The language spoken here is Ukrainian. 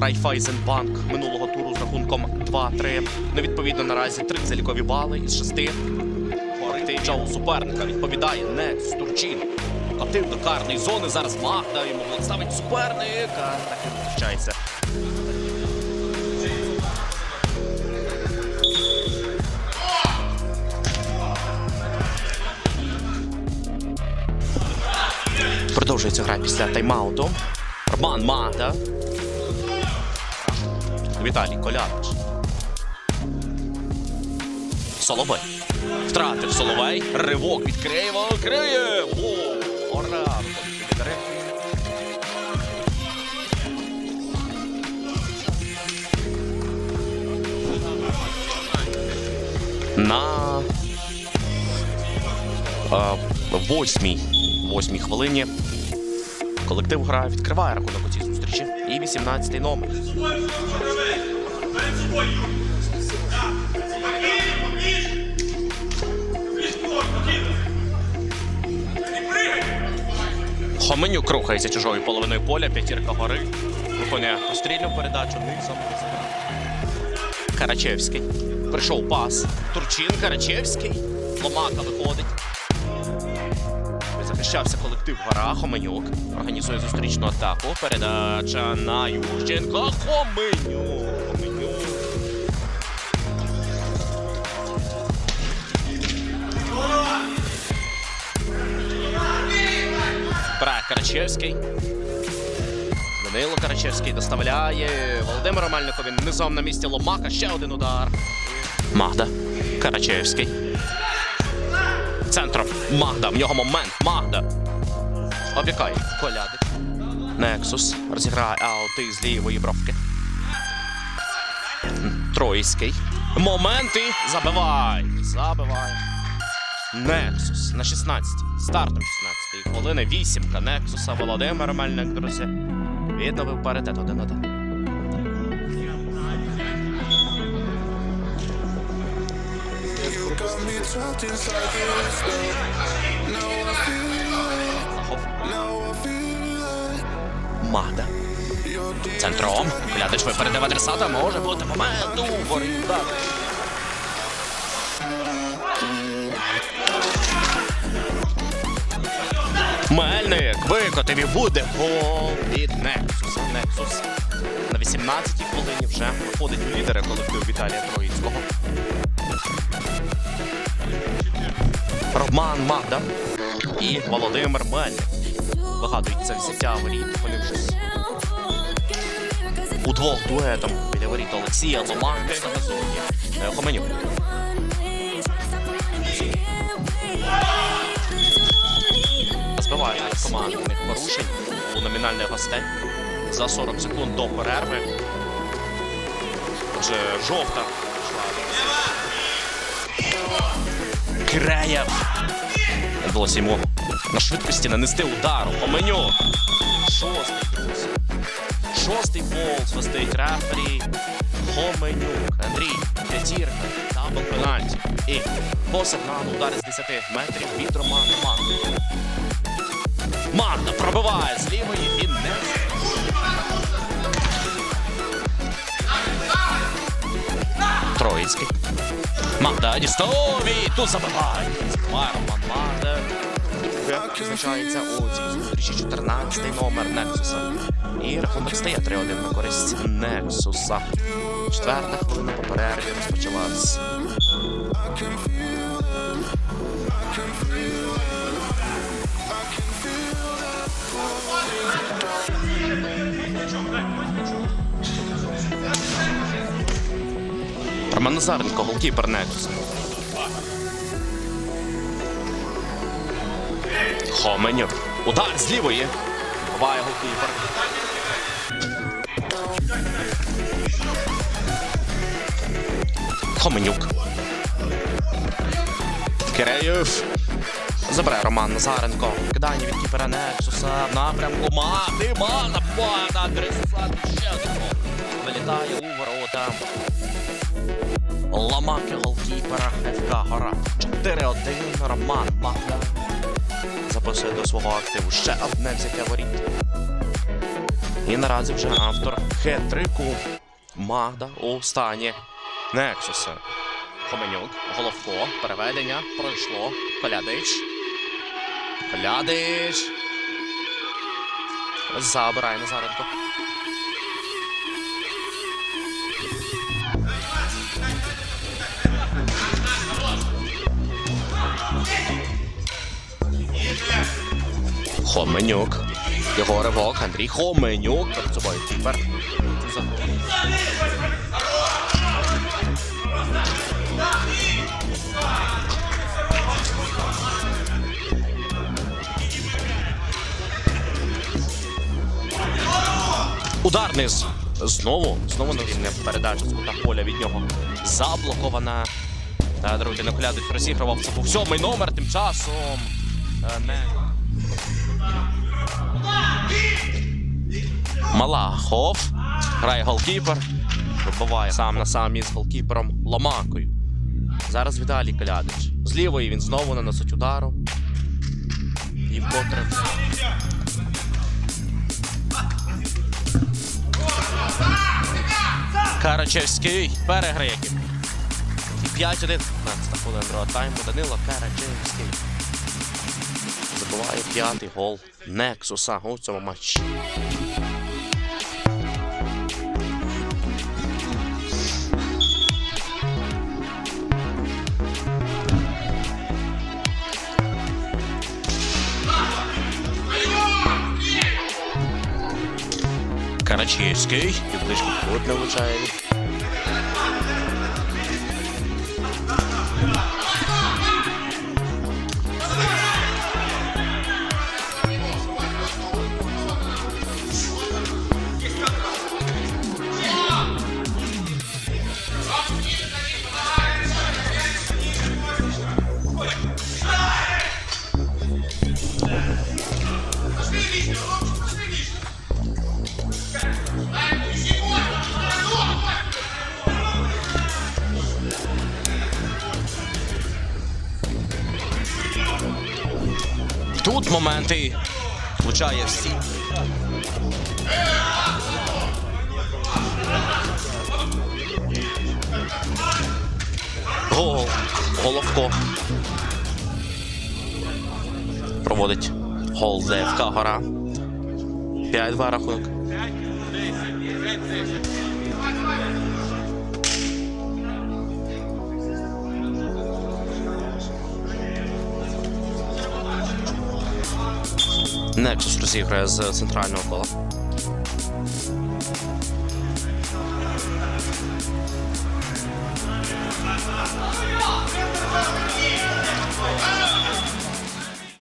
Райфайзенбанк минулого туру з рахунком 2-3. Ну, відповідно, наразі три залікові бали із шести. Корективча у суперника відповідає Некс Турчин. Катив до карної зони. Зараз Магда йому ставить суперника. Так і зустрічається. Продовжується гра після тайм-ауту. Роман Магда. Віталій Колянич. Соловей. Втратив Соловей. Ривок від Криєва. Криєв! О, Ура! На е, восьмій, восьмій хвилині колектив гра відкриває рахунок у цій. І 18-й номер. Хоменюк рухається чужою половиною поля, п'ятірка гори. Виконує пострільну передачу низом. Карачевський. Прийшов пас. Турчин Карачевський. Ломака виходить. Захищався колектив гора. Хоменюк. Організує зустрічну атаку. Передача на Ющенко. Хоменюк. Хоменюк. Брає Карачевський. Данило Карачевський доставляє Володимиру Мельникові низом на місці Ломака. Ще один удар. Магда. Карачевський. Центром. Магда. В нього момент. Магда. Обікає. Колядик. Нексус. Розіграє аути з лівої бровки. Троїський. Моменти. Забивай. Забивай. Нексус на 16-й. Стартом 16-ї хвилини. Вісімка Нексуса. Володимир Мельник, друзі. Відновив паритет 1-1. Me trapped inside this. Now I feel like, now I feel like Магда. Центром. Глядач випередив адресата. Може бути момент. У ворі. Мельник викотив і буде гол від Нексуса. Нексус на 18-й хвилині вже виходить у лідери колективу Віталія Троїцького. Роман Магда і Володимир Мельник. Вигадують це взяття воріт. Вже удвох дуетом біля воріт Олексія Ломанки на газоні. Е, Хоменюк. Збиває командних порушень у номінальних гостей за 40 секунд до перерви. Отже, жовта. Креєв. Вдалося йому на швидкості нанести удар. Хоменюк. Шостий, друзі. Шостий гол свистить рефері Хоменюк. Андрій, п'ятірка, дабл пенальті. І по сигналу удар з 10 метрів від Романа Магди. Магда пробиває з лівої і не. Троїцький. Магда дістові. Тут забиває. Роман Магда. Визначається у цій зустрічі 14 номер Нексуса. І рахунок стає 3-1 на користь Нексуса. Четверта хвилина по перерві розпочалась. Роман Назаренко, голкіпер Нексуса. Хоменюк. Удар з лівої. Буває голкіпер. Хоменюк. Киреєв. Забирає Роман Назаренко. Кидання від кіпера Нексуса в напрямку Мати. Мана. Мана. Адресат. Ще один гол. Вилітає у ворота. Ламаки голкіпера ФК Гора. 4-1. Роман Махда. Записує до свого активу ще одне взяття воріт. І наразі вже автор хет-трику Магда у стані Нексуса. Хоменюк, Головко, переведення, пройшло. Колядич. Колядич. Забирає Назаренко. Хоменюк. Його ривок. Андрій Хоменюк. Перед собою кіпер. Удар низ. Знову, знову не передача з кута поля від нього заблокована. Та друзі, не колядуть розігрував це був сьомий номер тим часом. Е, Не. Малахов. Грає голкіпер. Вибиває сам на сам із голкіпером Ломакою. Зараз Віталій Колядич. З лівої він знову наносить удару. І вкотре. Карачевський переграє. І 5-1. 15 хвилин другого тайму. Данило Карачевський. Забиває п'ятий гол Нексуса у цьому матчі. Карачевський. Підближку тут не влучає. Тут моменти влучає всі. Гол. Головко. Проводить гол ЗФК Гора. 5-2 рахунок. Нексус розіграє з центрального кола.